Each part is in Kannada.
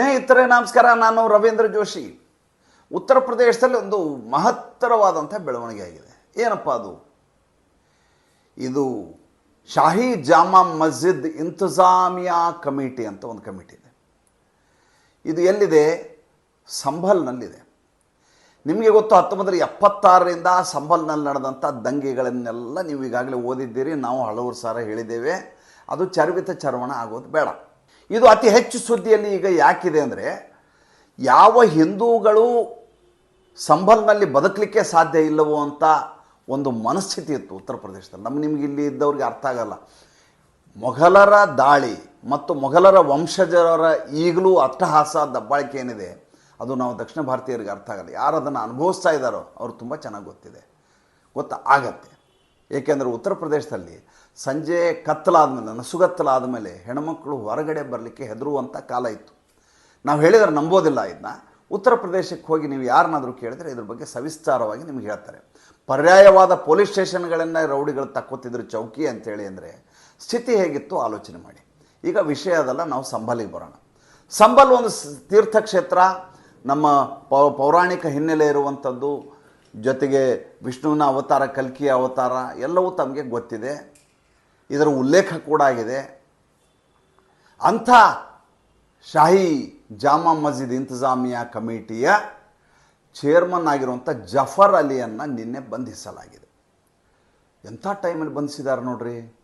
ಸ್ನೇಹಿತರೆ, ನಮಸ್ಕಾರ. ನಾನು ರವೀಂದ್ರ ಜೋಶಿ. ಉತ್ತರ ಪ್ರದೇಶದಲ್ಲಿ ಒಂದು ಮಹತ್ತರವಾದಂಥ ಬೆಳವಣಿಗೆ ಆಗಿದೆ. ಏನಪ್ಪ ಅದು? ಇದು ಶಾಹಿ ಜಾಮಾ ಮಸ್ಜಿದ್ ಇಂತಜಾಮಿಯಾ ಕಮಿಟಿ ಅಂತ ಒಂದು ಕಮಿಟಿ ಇದೆ. ಇದು ಎಲ್ಲಿದೆ? ಸಂಭಲ್ನಲ್ಲಿದೆ. ನಿಮಗೆ ಗೊತ್ತು ಹತ್ತೊಂಬತ್ತರ ಎಪ್ಪತ್ತಾರರಿಂದ ಸಂಭಲ್ನಲ್ಲಿ ನಡೆದಂಥ ದಂಗೆಗಳನ್ನೆಲ್ಲ ನೀವು ಈಗಾಗಲೇ ಓದಿದ್ದೀರಿ. ನಾವು ಹಲವು ಸಾರ ಹೇಳಿದ್ದೇವೆ. ಅದು ಚರ್ವಿತ ಚರ್ವಣ ಆಗೋದು ಬೇಡ. ಇದು ಅತಿ ಹೆಚ್ಚು ಸುದ್ದಿಯಲ್ಲಿ ಈಗ ಯಾಕಿದೆ ಅಂದರೆ, ಯಾವ ಹಿಂದೂಗಳು ಸಂಬಲ್ನಲ್ಲಿ ಬದುಕಲಿಕ್ಕೆ ಸಾಧ್ಯ ಇಲ್ಲವೋ ಅಂತ ಒಂದು ಮನಸ್ಥಿತಿ ಇತ್ತು ಉತ್ತರ ಪ್ರದೇಶದಲ್ಲಿ. ನಮ್ಮ ನಿಮ್ಗೆ ಇಲ್ಲಿ ಇದ್ದವ್ರಿಗೆ ಅರ್ಥ ಆಗಲ್ಲ. ಮೊಘಲರ ದಾಳಿ ಮತ್ತು ಮೊಘಲರ ವಂಶಜರ ಈಗಲೂ ಅಟ್ಟಹಾಸ, ದಬ್ಬಾಳಿಕೆ ಏನಿದೆ, ಅದು ನಾವು ದಕ್ಷಿಣ ಭಾರತೀಯರಿಗೆ ಅರ್ಥ ಆಗಲ್ಲ. ಯಾರು ಅದನ್ನು ಅನುಭವಿಸ್ತಾ ಇದ್ದಾರೋ ಅವ್ರು ತುಂಬ ಚೆನ್ನಾಗಿ ಗೊತ್ತಿದೆ. ಗೊತ್ತಾಗತ್ತೆ ಏಕೆಂದರೆ ಉತ್ತರ ಪ್ರದೇಶದಲ್ಲಿ ಸಂಜೆ ಕತ್ತಲಾದ ಮೇಲೆ, ನಸುಗತ್ತಲಾದ ಮೇಲೆ ಹೆಣ್ಮಕ್ಳು ಹೊರಗಡೆ ಬರಲಿಕ್ಕೆ ಹೆದರುವಂಥ ಕಾಲ ಇತ್ತು. ನಾವು ಹೇಳಿದರೆ ನಂಬೋದಿಲ್ಲ ಇದನ್ನ ಉತ್ತರ ಪ್ರದೇಶಕ್ಕೆ ಹೋಗಿ ನೀವು ಯಾರನ್ನಾದರೂ ಕೇಳಿದರೆ ಇದ್ರ ಬಗ್ಗೆ ಸವಿಸ್ತಾರವಾಗಿ ನಿಮ್ಗೆ ಹೇಳ್ತಾರೆ. ಪರ್ಯಾಯವಾದ ಪೊಲೀಸ್ ಸ್ಟೇಷನ್ಗಳನ್ನ ರೌಡಿಗಳು ತಕ್ಕೋತಿದ್ರು ಚೌಕಿ ಅಂತೇಳಿ ಅಂದರೆ ಸ್ಥಿತಿ ಹೇಗಿತ್ತು ಆಲೋಚನೆ ಮಾಡಿ. ಈಗ ವಿಷಯ ಅದಲ್ಲ, ನಾವು ಸಂಬಲಿಗೆ ಬರೋಣ. ಸಂಬಲ್ ಒಂದು ತೀರ್ಥಕ್ಷೇತ್ರ. ನಮ್ಮ ಪೌರಾಣಿಕ ಹಿನ್ನೆಲೆ ಇರುವಂಥದ್ದು ಜೊತೆಗೆ ವಿಷ್ಣುವಿನ ಅವತಾರ, ಕಲ್ಕಿಯ ಅವತಾರ ಎಲ್ಲವೂ ತಮಗೆ ಗೊತ್ತಿದೆ. ಇದರ ಉಲ್ಲೇಖ ಕೂಡ ಆಗಿದೆ. ಅಂಥ ಶಾಹಿ ಜಾಮಾ ಮಸ್ಜಿದ್ ಇಂತಜಾಮಿಯಾ ಕಮಿಟಿಯ ಚೇರ್ಮನ್ ಆಗಿರುವಂಥ ಜಫರ್ ಅಲಿಯನ್ನು ನಿನ್ನೆ ಬಂಧಿಸಲಾಗಿದೆ. ಎಂಥ ಟೈಮಲ್ಲಿ ಬಂಧಿಸಿದ್ದಾರೆ ನೋಡ್ರಿ?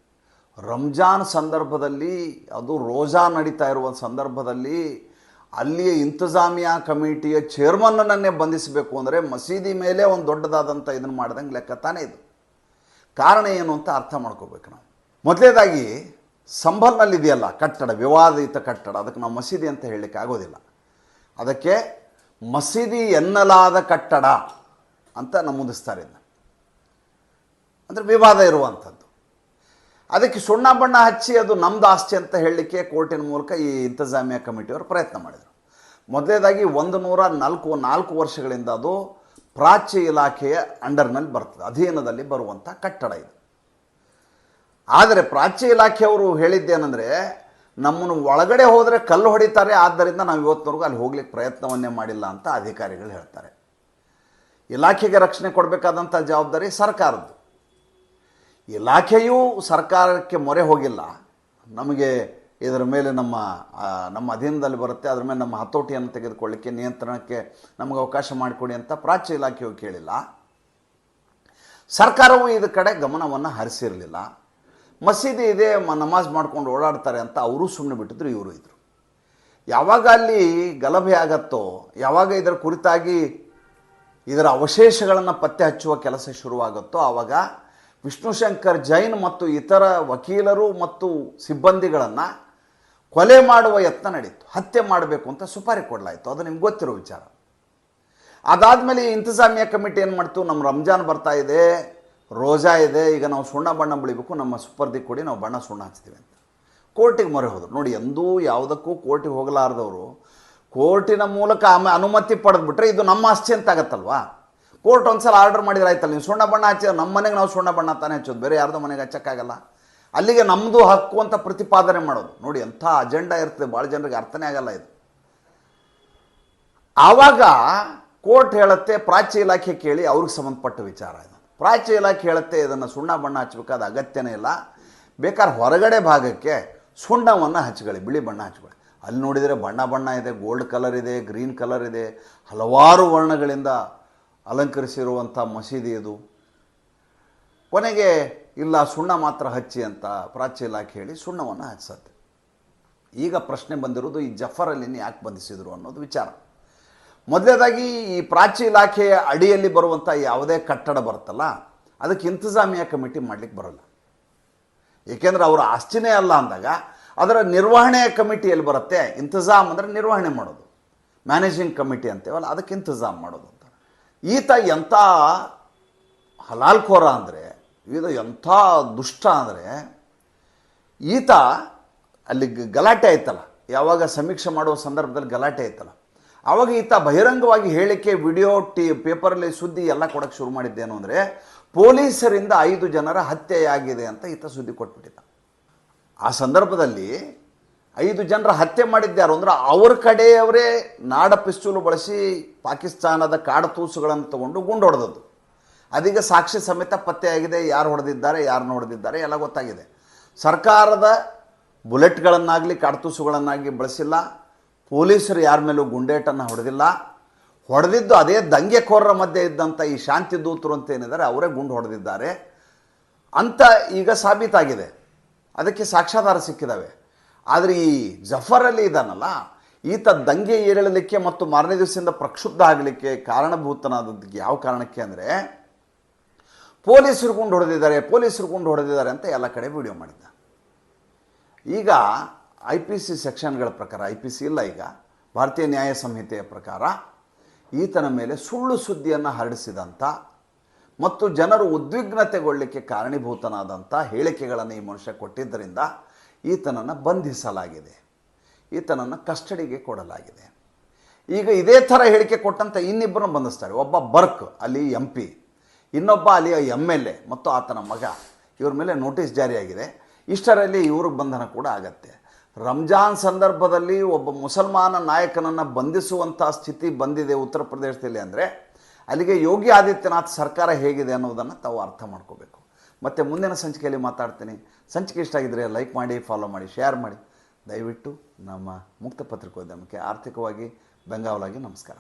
ರಂಜಾನ್ ಸಂದರ್ಭದಲ್ಲಿ, ಅದು ರೋಜಾ ನಡೀತಾ ಇರುವ ಸಂದರ್ಭದಲ್ಲಿ ಅಲ್ಲಿಯ ಇಂತಜಾಮಿಯಾ ಕಮಿಟಿಯ ಚೇರ್ಮನ್ನನ್ನೇ ಬಂಧಿಸಬೇಕು ಅಂದರೆ ಮಸೀದಿ ಮೇಲೆ ಒಂದು ದೊಡ್ಡದಾದಂಥ ಇದನ್ನು ಮಾಡ್ದಂಗೆ ಲೆಕ್ಕ ತಾನೇ ಇದು. ಕಾರಣ ಏನು ಅಂತ ಅರ್ಥ ಮಾಡ್ಕೋಬೇಕು ನಾವು. ಮೊದಲೇದಾಗಿ ಸಂಭಲ್ನಲ್ಲಿದೆಯಲ್ಲ ಕಟ್ಟಡ, ವಿವಾದಿತ ಕಟ್ಟಡ, ಅದಕ್ಕೆ ನಾವು ಮಸೀದಿ ಅಂತ ಹೇಳಲಿಕ್ಕೆ ಆಗೋದಿಲ್ಲ. ಅದಕ್ಕೆ ಮಸೀದಿ ಎನ್ನಲಾದ ಕಟ್ಟಡ ಅಂತ ನಮೂದಿಸ್ತಾರೆ ಇದನ್ನು. ಅಂದರೆ ವಿವಾದ ಇರುವಂಥದ್ದು. ಅದಕ್ಕೆ ಸುಣ್ಣ ಬಣ್ಣ ಹಚ್ಚಿ ಅದು ನಮ್ದು ಆಸ್ತಿ ಅಂತ ಹೇಳಲಿಕ್ಕೆ ಕೋರ್ಟಿನ ಮೂಲಕ ಈ ಇಂತಜಾಮಿಯಾ ಕಮಿಟಿಯವರು ಪ್ರಯತ್ನ ಮಾಡಿದರು. ಮೊದಲೇದಾಗಿ ಒಂದು ನೂರ ನಾಲ್ಕು ನಾಲ್ಕು ವರ್ಷಗಳಿಂದ ಅದು ಪ್ರಾಚ್ಯ ಇಲಾಖೆಯ ಅಂಡರ್ನಲ್ಲಿ ಬರ್ತದೆ, ಅಧೀನದಲ್ಲಿ ಬರುವಂಥ ಕಟ್ಟಡ ಇದು. ಆದರೆ ಪ್ರಾಚ್ಯ ಇಲಾಖೆಯವರು ಹೇಳಿದ್ದೇನೆಂದರೆ, ನಮ್ಮನ್ನು ಒಳಗಡೆ ಹೋದರೆ ಕಲ್ಲು ಹೊಡಿತಾರೆ, ಆದ್ದರಿಂದ ನಾವು ಇವತ್ತಿನವರೆಗೂ ಅಲ್ಲಿ ಹೋಗ್ಲಿಕ್ಕೆ ಪ್ರಯತ್ನವನ್ನೇ ಮಾಡಿಲ್ಲ ಅಂತ ಅಧಿಕಾರಿಗಳು ಹೇಳ್ತಾರೆ. ಇಲಾಖೆಗೆ ರಕ್ಷಣೆ ಕೊಡಬೇಕಾದಂಥ ಜವಾಬ್ದಾರಿ ಸರ್ಕಾರದ್ದು. ಇಲಾಖೆಯೂ ಸರ್ಕಾರಕ್ಕೆ ಮೊರೆ ಹೋಗಿಲ್ಲ. ನಮಗೆ ಇದರ ಮೇಲೆ ನಮ್ಮ ನಮ್ಮ ಅಧೀನದಲ್ಲಿ ಬರುತ್ತೆ, ಅದರ ಮೇಲೆ ನಮ್ಮ ಹತೋಟಿಯನ್ನು ತೆಗೆದುಕೊಳ್ಳಿಕ್ಕೆ, ನಿಯಂತ್ರಣಕ್ಕೆ ನಮಗೆ ಅವಕಾಶ ಮಾಡಿಕೊಡಿ ಅಂತ ಪ್ರಾಚ್ಯ ಇಲಾಖೆಯು ಕೇಳಿಲ್ಲ. ಸರ್ಕಾರವು ಇದ್ರ ಕಡೆ ಗಮನವನ್ನು ಹರಿಸಿರಲಿಲ್ಲ. ಮಸೀದಿ ಇದೆ, ಮ- ನಮಾಜ್ ಮಾಡ್ಕೊಂಡು ಓಡಾಡ್ತಾರೆ ಅಂತ ಅವರು ಸುಮ್ಮನೆ ಬಿಟ್ಟಿದ್ರು, ಇವರು ಇದ್ರು. ಯಾವಾಗ ಅಲ್ಲಿ ಗಲಭೆ ಆಗತ್ತೋ, ಯಾವಾಗ ಇದರ ಕುರಿತಾಗಿ ಇದರ ಅವಶೇಷಗಳನ್ನು ಪತ್ತೆ ಹಚ್ಚುವ ಕೆಲಸ ಶುರುವಾಗುತ್ತೋ ಆವಾಗ ವಿಷ್ಣುಶಂಕರ್ ಜೈನ್ ಮತ್ತು ಇತರ ವಕೀಲರು ಮತ್ತು ಸಿಬ್ಬಂದಿಗಳನ್ನು ಕೊಲೆ ಮಾಡುವ ಯತ್ನ ನಡೀತು. ಹತ್ಯೆ ಮಾಡಬೇಕು ಅಂತ ಸುಪಾರಿ ಕೊಡಲಾಯಿತು. ಅದು ನಿಮ್ಗೆ ಗೊತ್ತಿರೋ ವಿಚಾರ. ಅದಾದಮೇಲೆ ಇಂತಜಾಮಿಯಾ ಕಮಿಟಿ ಏನು ಮಾಡ್ತು? ನಮ್ಮ ರಂಜಾನ್ ಬರ್ತಾ ಇದೆ. ರೋಜಾ ಇದೆ, ಈಗ ನಾವು ಸುಣ್ಣ ಬಣ್ಣ ಬಳಿಬೇಕು, ನಮ್ಮ ಸುಪರ್ದಿ ಕೊಡಿ, ನಾವು ಬಣ್ಣ ಸುಣ್ಣ ಹಚ್ತೀವಿ ಅಂತ. ಕೋರ್ಟಿಗೆ ಮೊರೆ ಹೋದರು. ನೋಡಿ, ಎಂದೂ ಯಾವುದಕ್ಕೂ ಕೋರ್ಟಿಗೆ ಹೋಗಲಾರ್ದವರು, ಕೋರ್ಟಿನ ಮೂಲಕ ಆಮೇಲೆ ಅನುಮತಿ ಪಡೆದ್ಬಿಟ್ರೆ ಇದು ನಮ್ಮ ಆಸ್ತಿ ಅಂತ ಆಗತ್ತಲ್ವಾ? ಕೋರ್ಟ್ ಒಂದ್ಸಲ ಆರ್ಡರ್ ಮಾಡಿದ್ರೆ ಆಯ್ತಲ್ಲ, ನೀವು ಸುಣ್ಣ ಬಣ್ಣ ಹಚ್ಚಿದ್ರೆ ನಮ್ಮ ಮನೆಗೆ ನಾವು ಸುಣ್ಣ ಬಣ್ಣ ತಾನೇ ಹಚ್ಚೋದು, ಬೇರೆ ಯಾರ್ದೋ ಮನೆಗೆ ಹಚ್ಚಕ್ಕಾಗಲ್ಲ. ಅಲ್ಲಿಗೆ ನಮ್ಮದು ಹಕ್ಕು ಅಂತ ಪ್ರತಿಪಾದನೆ ಮಾಡೋದು. ನೋಡಿ, ಎಂಥ ಅಜೆಂಡಾ ಇರ್ತದೆ ಭಾಳ ಜನರಿಗೆ ಅರ್ಥನೇ ಆಗಲ್ಲ ಇದು. ಆವಾಗ ಕೋರ್ಟ್ ಹೇಳುತ್ತೆ, ಪ್ರಾಚ್ಯ ಇಲಾಖೆ ಕೇಳಿ ಅವ್ರಿಗೆ ಸಂಬಂಧಪಟ್ಟ ವಿಚಾರ ಇದು. ಪ್ರಾಚ್ಯ ಇಲಾಖೆ ಹೇಳುತ್ತೆ ಇದನ್ನು ಸುಣ್ಣ ಬಣ್ಣ ಹಚ್ಚಬೇಕಾದ ಅಗತ್ಯನೇ ಇಲ್ಲ. ಬೇಕಾದ್ರೆ ಹೊರಗಡೆ ಭಾಗಕ್ಕೆ ಸುಣ್ಣವನ್ನು ಹಚ್ಕೊಳ್ಳಿ, ಬಿಳಿ ಬಣ್ಣ ಹಚ್ಕೊಳ್ಳಿ. ಅಲ್ಲಿ ನೋಡಿದರೆ ಬಣ್ಣ ಬಣ್ಣ ಇದೆ, ಗೋಲ್ಡ್ ಕಲರ್ ಇದೆ, ಗ್ರೀನ್ ಕಲರ್ ಇದೆ. ಹಲವಾರು ವರ್ಣಗಳಿಂದ ಅಲಂಕರಿಸಿರುವಂಥ ಮಸೀದಿ ಇದು. ಕೊನೆಗೆ ಇಲ್ಲ, ಸುಣ್ಣ ಮಾತ್ರ ಹಚ್ಚಿ ಅಂತ ಪ್ರಾಚ್ಯ ಇಲಾಖೆ ಹೇಳಿ ಸುಣ್ಣವನ್ನು ಹಚ್ಚತ್ತೆ. ಈಗ ಪ್ರಶ್ನೆ ಬಂದಿರೋದು ಈ ಜಫರಲ್ಲಿ ಯಾಕೆ ಬಂಧಿಸಿದ್ರು ಅನ್ನೋದು ವಿಚಾರ. ಮೊದಲನೇದಾಗಿ ಈ ಪ್ರಾಚ್ಯ ಇಲಾಖೆಯ ಅಡಿಯಲ್ಲಿ ಬರುವಂಥ ಯಾವುದೇ ಕಟ್ಟಡ ಬರುತ್ತಲ್ಲ, ಅದಕ್ಕೆ ಇಂತಜಾಮಿಯ ಕಮಿಟಿ ಮಾಡಲಿಕ್ಕೆ ಬರೋಲ್ಲ. ಏಕೆಂದರೆ ಅವರ ಆಸ್ತಿನೇ ಅಲ್ಲ ಅಂದಾಗ, ಅದರ ನಿರ್ವಹಣೆ ಕಮಿಟಿಯಲ್ಲಿ ಬರುತ್ತೆ, ಇಂತಜಾಮ್ ಅಂದರೆ ನಿರ್ವಹಣೆ ಮಾಡೋದು. ಮ್ಯಾನೇಜಿಂಗ್ ಕಮಿಟಿ ಅಂತೇವಲ್ಲ, ಅದಕ್ಕೆ ಇಂತಜಾಮ್ ಮಾಡೋದು ಅಂತ. ಈತ ಎಂಥ ಹಲಾಲ್ಖೋರ ಅಂದರೆ, ಇದು ಎಂಥ ದುಷ್ಟ ಅಂದರೆ, ಈತ ಅಲ್ಲಿ ಗಲಾಟೆ ಆಯ್ತಲ್ಲ. ಯಾವಾಗ ಸಮೀಕ್ಷೆ ಮಾಡುವ ಸಂದರ್ಭದಲ್ಲಿ ಗಲಾಟೆ ಆಯ್ತಲ್ಲ. ಆವಾಗ ಈತ ಬಹಿರಂಗವಾಗಿ ಹೇಳಿಕೆ, ವಿಡಿಯೋ, ಟಿ ಪೇಪರಲ್ಲಿ ಸುದ್ದಿ ಎಲ್ಲ ಕೊಡೋಕ್ಕೆ ಶುರು ಮಾಡಿದ್ದೇನು ಅಂದರೆ, ಪೊಲೀಸರಿಂದ ಐದು ಜನರ ಹತ್ಯೆಯಾಗಿದೆ ಅಂತ ಈತ ಸುದ್ದಿ ಕೊಟ್ಬಿಟ್ಟಿದ್ದ. ಆ ಸಂದರ್ಭದಲ್ಲಿ ಐದು ಜನರ ಹತ್ಯೆ ಮಾಡಿದ್ದ್ಯಾರು ಅಂದ್ರೆ, ಅವ್ರ ಕಡೆಯವರೇ ನಾಡ ಪಿಸ್ತೂಲು ಬಳಸಿ ಪಾಕಿಸ್ತಾನದ ಕಾಡತೂಸುಗಳನ್ನು ತಗೊಂಡು ಗುಂಡು ಹೊಡೆದದ್ದು. ಅದೀಗ ಸಾಕ್ಷಿ ಸಮೇತ ಪತ್ತೆಯಾಗಿದೆ, ಯಾರು ಹೊಡೆದಿದ್ದಾರೆ, ಯಾರನ್ನು ಹೊಡೆದಿದ್ದಾರೆ, ಎಲ್ಲ ಗೊತ್ತಾಗಿದೆ. ಸರ್ಕಾರದ ಬುಲೆಟ್ಗಳನ್ನಾಗಲಿ, ಕಾಡ್ತೂಸುಗಳನ್ನಾಗಲಿ ಬಳಸಿಲ್ಲ. ಪೊಲೀಸರು ಯಾರ ಮೇಲೂ ಗುಂಡೇಟನ್ನು ಹೊಡೆದಿಲ್ಲ. ಹೊಡೆದಿದ್ದು ಅದೇ ದಂಗೆಕೋರರ ಮಧ್ಯೆ ಇದ್ದಂಥ ಈ ಶಾಂತಿ ದೂತರು ಅಂತ ಏನಿದ್ದಾರೆ, ಅವರೇ ಗುಂಡು ಹೊಡೆದಿದ್ದಾರೆ. ಅಂತ ಈಗ ಸಾಬೀತಾಗಿದೆ. ಅದಕ್ಕೆ ಸಾಕ್ಷ್ಯಾಧಾರ ಸಿಕ್ಕಿದ್ದಾವೆ ಆದರೆ ಈ ಜಫರಲ್ಲಿ ಇದ್ದಾನಲ್ಲ ಈತ ದಂಗೆ ಏರಿಳಲಿಕ್ಕೆ ಮತ್ತು ಮಾರನೇ ದಿವಸದಿಂದ ಪ್ರಕ್ಷುಬ್ಧ ಆಗಲಿಕ್ಕೆ ಕಾರಣಭೂತನಾದದ್ದಕ್ಕೆ ಯಾವ ಕಾರಣಕ್ಕೆ ಅಂದರೆ, ಪೊಲೀಸರು ಗುಂಡು ಹೊಡೆದಿದ್ದಾರೆ, ಪೊಲೀಸರು ಗುಂಡು ಹೊಡೆದಿದ್ದಾರೆ ಅಂತ ಎಲ್ಲ ಕಡೆ ವಿಡಿಯೋ ಮಾಡಿದ್ದ. ಈಗ ಐ ಪಿ ಸಿ ಸೆಕ್ಷನ್ಗಳ ಪ್ರಕಾರ, ಐ ಪಿ ಸಿ ಇಲ್ಲ ಈಗ, ಭಾರತೀಯ ನ್ಯಾಯ ಸಂಹಿತೆಯ ಪ್ರಕಾರ, ಈತನ ಮೇಲೆ ಸುಳ್ಳು ಸುದ್ದಿಯನ್ನು ಹರಡಿಸಿದಂಥ ಮತ್ತು ಜನರು ಉದ್ವಿಗ್ನತೆಗೊಳ್ಳಲಿಕ್ಕೆ ಕಾರಣೀಭೂತನಾದಂಥ ಹೇಳಿಕೆಗಳನ್ನು ಈ ಮನುಷ್ಯ ಕೊಟ್ಟಿದ್ದರಿಂದ ಈತನನ್ನು ಬಂಧಿಸಲಾಗಿದೆ. ಈತನನ್ನು ಕಸ್ಟಡಿಗೆ ಕೊಡಲಾಗಿದೆ. ಈಗ ಇದೇ ಥರ ಹೇಳಿಕೆ ಕೊಟ್ಟಂಥ ಇನ್ನಿಬ್ಬರನ್ನು ಬಂಧಿಸ್ತಾರೆ. ಒಬ್ಬ ಬರ್ಕ್ ಅಲ್ಲಿ ಎಂ ಪಿ, ಇನ್ನೊಬ್ಬ ಅಲ್ಲಿಯ ಎಂ ಎಲ್ ಎ ಮತ್ತು ಆತನ ಮಗ. ಇವ್ರ ಮೇಲೆ ನೋಟಿಸ್ ಜಾರಿಯಾಗಿದೆ. ಇಷ್ಟರಲ್ಲಿ ಇವ್ರಿಗೆ ಬಂಧನ ಕೂಡ ಆಗತ್ತೆ. ರಂಜಾನ್ ಸಂದರ್ಭದಲ್ಲಿ ಒಬ್ಬ ಮುಸಲ್ಮಾನ ನಾಯಕನನ್ನು ಬಂಧಿಸುವಂಥ ಸ್ಥಿತಿ ಬಂದಿದೆ ಉತ್ತರ ಪ್ರದೇಶದಲ್ಲಿ ಅಂದರೆ, ಅಲ್ಲಿಗೆ ಯೋಗಿ ಆದಿತ್ಯನಾಥ್ ಸರ್ಕಾರ ಹೇಗಿದೆ ಅನ್ನೋದನ್ನು ತಾವು ಅರ್ಥ ಮಾಡ್ಕೋಬೇಕು. ಮತ್ತು ಮುಂದಿನ ಸಂಚಿಕೆಯಲ್ಲಿ ಮಾತಾಡ್ತೀನಿ. ಸಂಚಿಕೆ ಇಷ್ಟ ಆಗಿದ್ರೆ ಲೈಕ್ ಮಾಡಿ ಫಾಲೋ ಮಾಡಿ ಶೇರ್ ಮಾಡಿ. ದಯವಿಟ್ಟು ನಮ್ಮ ಮುಕ್ತ ಪತ್ರಿಕೋದ್ಯಮಕ್ಕೆ ಆರ್ಥಿಕವಾಗಿ ಬೆಂಗಾವಲಾಗಿ ನಮಸ್ಕಾರ.